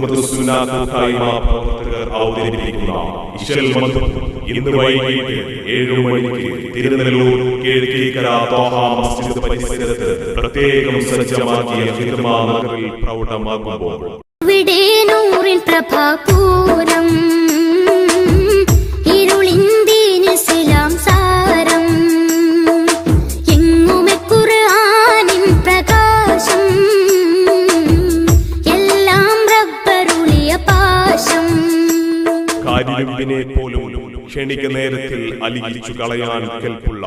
നൽകുന്ന ഇന്ന് വൈകിട്ട് മണിക്ക് തോഹ മസ്ജിദ് പരിസരത്ത് പ്രത്യേകം സജ്ജമാക്കിയ നഗറിൽ പ്രൗഢമാകുമ്പോൾ ഇവിടെ നൂറിൻ പ്രകാശം. എല്ലാം പാശം. പോലും ക്ഷണിക നേരത്തിൽ കെൽപ്പുള്ള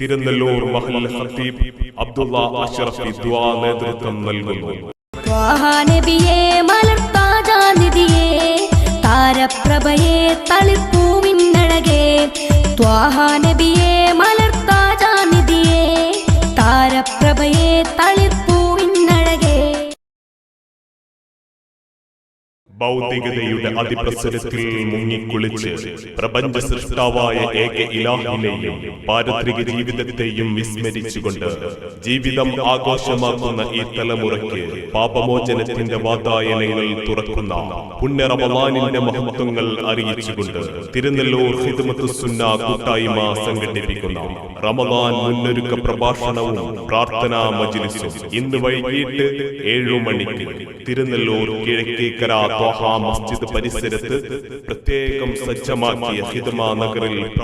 തിരുനെല്ലൂർ മഹൽ ഹത്തീബ് അബ്ദുള്ള അഷ്റഫി ദ്വാ നേതൃത്വം നൽകുന്നു. നബിയെ മലർത്താജാനിധിയെ താരപ്രഭയെ തളിപ്പൂവിന്നഴകെ ത്വാഹാനബിയെ മലർത്താജാനിധിയെ താരപ്രഭയെ തളിപ്പൂവിന്നഴകെ ഭൗതികതയുടെ അതിപ്രസരത്തിൽ മുങ്ങിക്കുളിച്ച് പ്രപഞ്ച സൃഷ്ടാവായ ഏക ഇലാഹിനെയും പാരത്രിക ജീവിതത്തെയും വിസ്മരിച്ചുകൊണ്ട് ജീവിതം ആഘോഷമാക്കുന്ന ഈ തലമുറയ്ക്ക് പാപമോചനത്തിന്റെ വാതായനങ്ങൾ തുറക്കുന്ന പുണ്യ റമദാനിന്റെ മഹത്വങ്ങൾ അറിയിച്ചുകൊണ്ട് തിരുനെല്ലൂർ ഹിദ്മത്ത് സുന്ന കൂട്ടായ്മ സംഘടിപ്പിക്കുന്ന റമദാൻ മുന്നൊരുക്ക പ്രഭാഷണവും പ്രാർത്ഥനാ മജിലിസും ഇന്ന് വൈകിട്ട് ഏഴു മണിക്ക് തിരുനെല്ലൂർ കിഴക്കേക്കര മസ്ജിദ് പരിസരത്ത് പ്രത്യേകം സജ്ജമാക്കിയ ഹിദ്മ നഗറിൽ